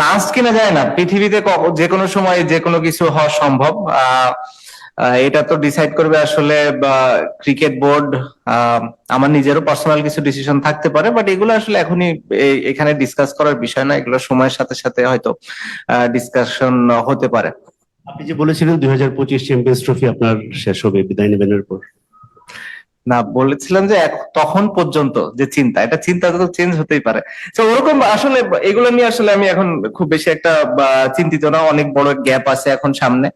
Last কিনা যায় না। পৃথিবীতে যে কোনো সময় যে কোনো কিছু হওয়া সম্ভব। এটা তো ডিসাইড করবে আসলে ক্রিকেট বোর্ড আমার নিজেরও পার্সোনাল কিছু ডিসিশন থাকতে পারে বাট এগুলো আসলে এখনই এখানে ডিসকাস করার বিষয় না। এগুলো সময়ের সাথে সাথে হয়তো ডিসকাশন হতে পারে। আপনি যে বলেছিলেন দুই হাজার পঁচিশ চ্যাম্পিয়ন্স ট্রফি আপনার শেষ হবে, বিদায় নেবেন এরপর। না, বলেছিলাম যে তখন পর্যন্ত যে চিন্তা, এটা চিন্তা তো চেঞ্জ হতেই পারে। তো ওরকম আসলে এগুলো নিয়ে আসলে আমি এখন খুব বেশি একটা চিন্তিত না, অনেক বড় গ্যাপ আছে এখন সামনে।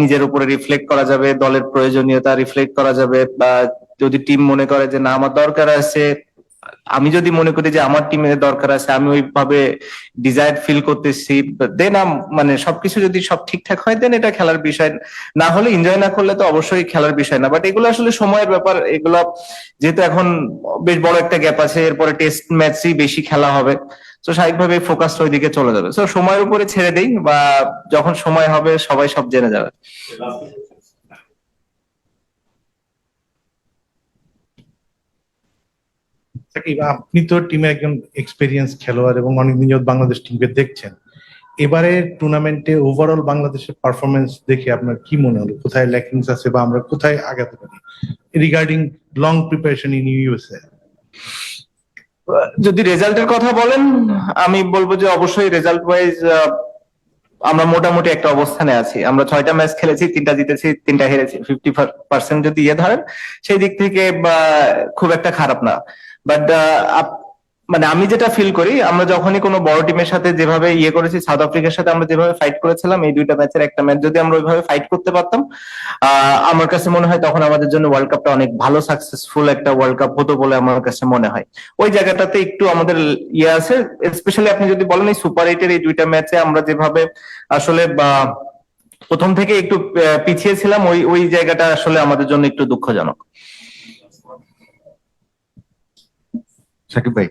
নিজের উপরে রিফ্লেক্ট করা যাবে, দলের প্রয়োজনীয়তা রিফ্লেক্ট করা যাবে, বা, যদি টিম মনে করে যে না, আমার দরকার আছে আমি যদি মনে করি যে আমার টিমের দরকার আছে, আমি ওইভাবে ডিজায়ার ফিল করতেছি দেন মানে সবকিছু যদি সব ঠিকঠাক হয় দেন এটা খেলার বিষয়। না হলে এনজয় না করলে তো অবশ্যই খেলার বিষয় না বাট এগুলো আসলে সময়ের ব্যাপার, এগুলো যেহেতু এখন বেশ বড় একটা গ্যাপ আছে, এরপরে টেস্ট ম্যাচই বেশি খেলা হবে, তো স্বাভাবিকভাবে ফোকাসটা ওইদিকে চলে যাবে। তো সময়ের উপরে ছেড়ে দেই, বা যখন সময় হবে, সবাই সব জেনে যাবে। সাকিব আপনি তো টিমে একজন এক্সপেরিয়েন্স খেলোয়াড় এবং অনেকদিন যাবত বাংলাদেশ টিমকে দেখছেন। এবারে টুর্নামেন্টে ওভারঅল বাংলাদেশের পারফরমেন্স দেখে আপনার কি মনে হলো? কোথায় ল্যাকিংস আছে বা আমরা কোথায় আগাতে পারি? Regarding long preparation in USA যদি রেজাল্টের কথা বলেন, আমি বলব যে অবশ্যই রেজাল্ট ওয়াইজ আমরা মোটামুটি একটা অবস্থানে আছি। আমরা ছয়টা ম্যাচ খেলেছি, তিনটা জিতেছি, তিনটা হেরেছি। ফিফটি পার্সেন্ট যদি ইয়ে ধরেন, সেই দিক থেকে খুব একটা খারাপ না। বাট মানে আমি যেটা ফিল করি, আমরা যখনই কোনো বড় টিমের সাথে যেভাবে ইয়ে করেছি সাউথ আফ্রিকার সাথে আমরা যেভাবে ফাইট করেছিলাম, এই দুইটা ম্যাচের একটা ম্যাচ যদি আমরা ওইভাবে ফাইট করতে পারতাম আমার কাছে মনে হয় তখন আমাদের জন্য ওয়ার্ল্ড কাপটা অনেক ভালো সাকসেসফুল একটা ওয়ার্ল্ড কাপ হতো বলে আমার কাছে মনে হয়। ওই জায়গাটাতে একটু আমাদের ইয়ে আছে স্পেশালি আপনি যদি বলেন এই সুপার এইটের এই দুইটা ম্যাচে আমরা যেভাবে আসলে, বা প্রথম থেকে একটু পিছিয়ে ছিলাম, ওই ওই জায়গাটা আসলে আমাদের জন্য একটু দুঃখজনক। সাকিব ভাই,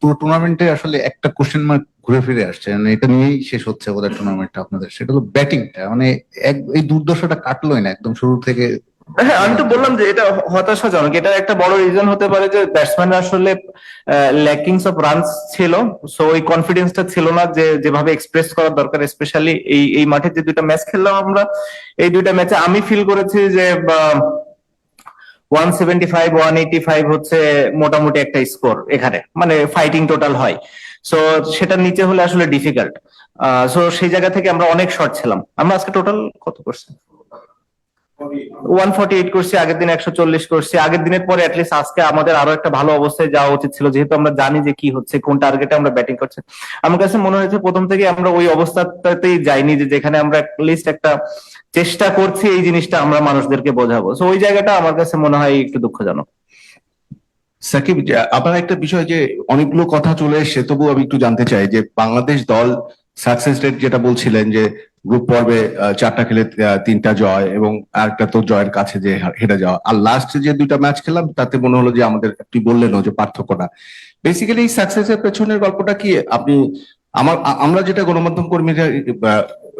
পুরো টুর্নামেন্টে আসলে একটা কোশ্চেন মার্ক ঘুরে ফিরে আসছে মানে এটা নিয়েই শেষ হচ্ছে ওদের টুর্নামেন্টটা আপনাদের। সেটা হলো ব্যাটিংটা মানে এক, এই দুর্দশাটা কাটলোই না একদম শুরু থেকে। হ্যাঁ আমি তো বললাম যে এটা হতাশাজনক এটা একটা বড় রিজন হতে পারে যে ব্যাটসম্যান আসলে ল্যাকিংস অফ রানস ছিল সো ওই কনফিডেন্সটা ছিল না যে যেভাবে এক্সপ্রেস করার দরকার স্পেশালি এই এই মাঠে যে দুইটা ম্যাচ খেললাম আমরা, এই দুইটা ম্যাচে আমি ফিল করেছি যে one seventy five one eighty five হচ্ছে মোটামুটি একটা স্কোর এখানে মানে ফাইটিং টোটাল হয়। সো সেটার নিচে হলে আসলে ডিফিকাল্ট সো সেই জায়গা থেকে আমরা অনেক শর্ট ছিলাম। আমরা আজকে টোটাল কত করছি ওয়ান ফর্টি এইট করছি, আগের দিন একশো চল্লিশ করছি। আগের দিনের পরে অ্যাটলিস্ট আজকে আমাদের আরও একটা ভালো অবস্থায় যাওয়া উচিত ছিল, যেহেতু আমরা জানি যে কি হচ্ছে, কোন টার্গেটে আমরা ব্যাটিং করছি। আমার কাছে মনে হয়েছে প্রথম থেকে আমরা ওই অবস্থাটাতেই যাইনি যে যেখানে আমরা লিস্ট একটা চেষ্টা করছি এই জিনিসটা আমরা মানুষদেরকে বোঝাবো। সো ওই জায়গাটা আমার কাছে মনে হয় একটু দুঃখজনক। সাকিব আবার একটা বিষয় যে অনেকগুলো কথা চলে এসছে তবু আমি একটু জানতে চাই যে বাংলাদেশ দল সাকসেস রেট যেটা বলছিলেন যে গ্রুপ পর্বে চারটা খেলে তিনটা জয় এবং আরেকটা তো জয়ের কাছে যে হেরে যাওয়া। আর লাস্টে যে দুইটা ম্যাচ খেলাম তাতে মনে হলো যে আমাদের আপনি বললেন যে পার্থক্যটা। বেসিক্যালি এই সাকসেসের পেছনের গল্পটা কি? আপনি, আমার আমরা যেটা গণমাধ্যম কর্মীরা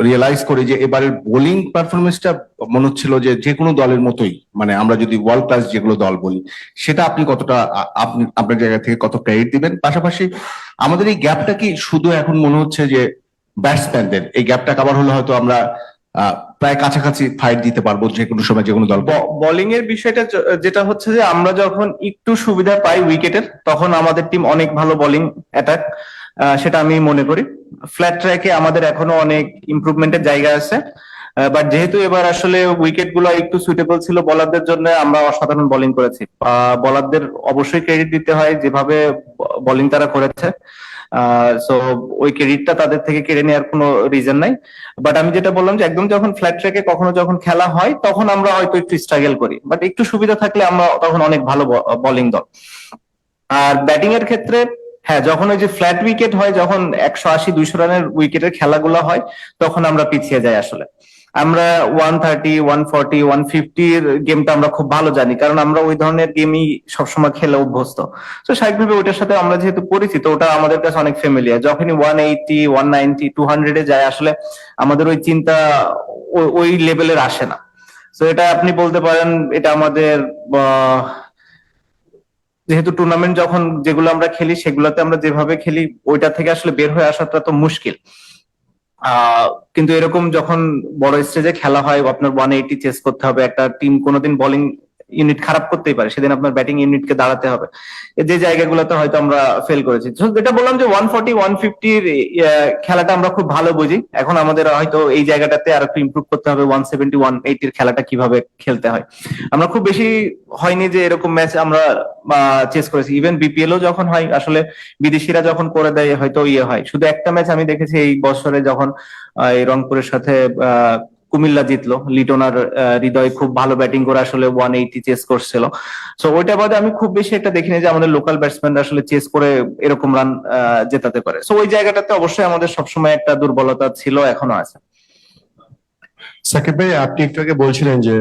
রিয়েলাইজ করি যে এবারের বোলিং পারফরমেন্সটা মনে হচ্ছিল যে যে কোনো দলের মতোই। মানে আমরা যদি ওয়ার্ল্ড ক্লাস যেগুলো দল বলি, সেটা আপনি কতটা আপনি, আপনার জায়গা থেকে কত ক্রেডিট দিবেন? পাশাপাশি আমাদের এই গ্যাপটা কি শুধু এখন মনে হচ্ছে যে ব্যাটসম্যানদের এই গ্যাপটা কাভার হলে হয়তো আমরা প্রায় কাছাকাছি ফাইট দিতে পারব যে কোনো সময় যে কোনো দল। বোলিং এর বিষয়টা যেটা হচ্ছে যে আমরা যখন একটু সুবিধা পাই উইকেটের, তখন আমাদের টিম অনেক ভালো বোলিং অ্যাটাক সেটা আমি মনে করি। ফ্ল্যাট ট্র্যাকে আমাদের এখনও অনেক ইমপ্রুভমেন্টের জায়গা আছে বাট যেহেতু এবার আসলে উইকেটগুলো একটু সুইটেবল ছিল বলারদের জন্য, আমরা অসাধারণ বোলিং করেছি। বলারদের অবশ্যই ক্রেডিট দিতে হয় যেভাবে বোলিং তারা করেছে। সো ওই ক্রেডিটটা তাদের থেকে কেড়ে নেওয়ার কোনো রিজন নাই। বাট আমি যেটা বললাম যে, একদম যখন ফ্ল্যাট ট্র্যাকে কখনো যখন খেলা হয়, তখন আমরা হয়তো একটু স্ট্রাগল করি। বাট একটু সুবিধা থাকলে আমরা তখন অনেক ভালো বোলিং দল। আর ব্যাটিং এর ক্ষেত্রে হ্যাঁ যখন ওই যে ফ্ল্যাট উইকেট হয়, যখন একশো আশি, দুইশো রানের উইকেটের খেলাগুলো হয়, তখন আমরা পিছিয়ে যাই আসলে। আমরা one thirty one forty one ফিফটির গেমটা আমরা খুব ভালো জানি, কারণ আমরা ওই ধরনের গেমই সবসময় খেলে অভ্যস্ত। তো স্বাভাবিকভাবে ওইটার সাথে আমরা যেহেতু পরিচিত, ওটা আমাদের কাছে অনেক ফ্যামিলিয়ার যখনই one eighty one ninety two হান্ড্রেডে যায়, আসলে আমাদের ওই চিন্তা ওই লেভেলের আসে না। তো এটা আপনি বলতে পারেন, এটা আমাদের যেহেতু টুর্নামেন্ট যখন যেগুলো আমরা খেলি, সেগুলোতে আমরা যেভাবে খেলি, ওইটা থেকে আসলে বের হয়ে আসাটা তো মুশকিল। কিন্তু এরকম যখন বড় স্টেজে খেলা হয়, আপনার ওয়ান এইটি চেস করতে হবে, একটা টিম কোনোদিন বোলিং ইউনিট খারাপ করতেই পারে, সেদিন আপনার ব্যাটিং ইউনিটকে দাঁড়াতে হবে। যে জায়গাগুলোতে হয়তো আমরা ফেল করেছি। যেটা বললাম যে ওয়ান ফর্টি ওয়ান ফিফটির খেলাটা আমরা খুব ভালো বুঝি। এখন আমাদের হয়তো এই জায়গাটাতে আর একটু ইমপ্রুভ করতে হবে ওয়ান সেভেন্টি ওয়ান এইটির খেলাটা কীভাবে খেলতে হয়। আমরা খুব বেশি হয়নি যে এরকম ম্যাচ আমরা চেস করেছি। ইভেন বিপিএলও যখন হয়, আসলে বিদেশিরা যখন করে দেয়, হয়তো ইয়ে হয়। শুধু একটা ম্যাচ আমি দেখেছি এই বছরে যখন এই রংপুরের সাথে কুমিল্লা জিতলো। লিটনার হৃদয় খুব ভালো ব্যাটিং করে আসলে ওয়ান এইটি চেস করছিল। সো ওইটা বাদে আমি খুব বেশি একটা দেখিনি যে আমাদের লোকাল ব্যাটসম্যান আসলে চেস করে এরকম রান জেতাতে পারে। সো ওই জায়গাটাতে অবশ্যই আমাদের সবসময় একটা দুর্বলতা ছিল, এখনও আছে। সাকিব ভাই আপনি একটু আগে বলছিলেন যে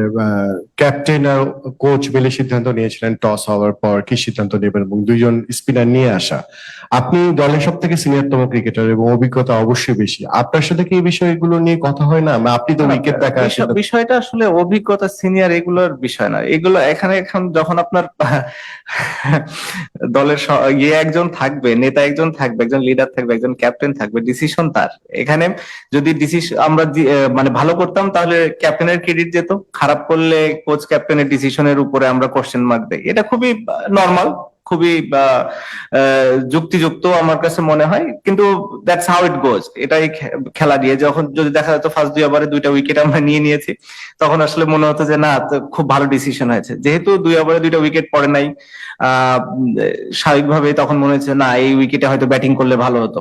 ক্যাপ্টেন আর কোচ মিলে সিদ্ধান্ত নিয়েছিলেন টস হওয়ার পর কি সিদ্ধান্ত নেবেন এবং দুইজন স্পিনার নিয়ে আসা। আপনি দলের সব থেকে সিনিয়রতম ক্রিকেটার এবং অভিজ্ঞতা অবশ্যই বেশি। আপনার সাথে কি এই বিষয়গুলো নিয়ে কথা হয় না? আপনি তো উইকেট দেখা বিষয়টা আসলে অভিজ্ঞতা সিনিয়র এগুলোর বিষয় না। এগুলো এখানে এখন যখন আপনার দলের ইয়ে একজন থাকবে নেতা একজন থাকবে একজন লিডার থাকবে একজন ক্যাপ্টেন থাকবে ডিসিশন তার। এখানে যদি ডিসিশন আমরা মানে ভালো করতাম তাহলে ক্যাপ্টেনের ক্রেডিট যেত। খারাপ করলে কোচ ক্যাপ্টেনের ডিসিশনের উপরে আমরা কোশ্চেন মার্ক দেই। এটা খুবই নর্মাল খুবই যুক্তিযুক্ত আমার কাছে মনে হয়। কিন্তু দ্যাটস হাউ ইট গোজ এটাই খেলা দিয়ে। যখন যদি দেখা যেত ফার্স্ট দুই ওভারে দুইটা উইকেট আমরা নিয়ে নিয়েছি, তখন আসলে মনে হতো যে না খুব ভালো ডিসিশন হয়েছে। যেহেতু দুই ওভারে দুইটা উইকেট পড়ে নাই, আহ স্বাভাবিকভাবে তখন মনে হচ্ছে না, এই উইকেটে হয়তো ব্যাটিং করলে ভালো হতো।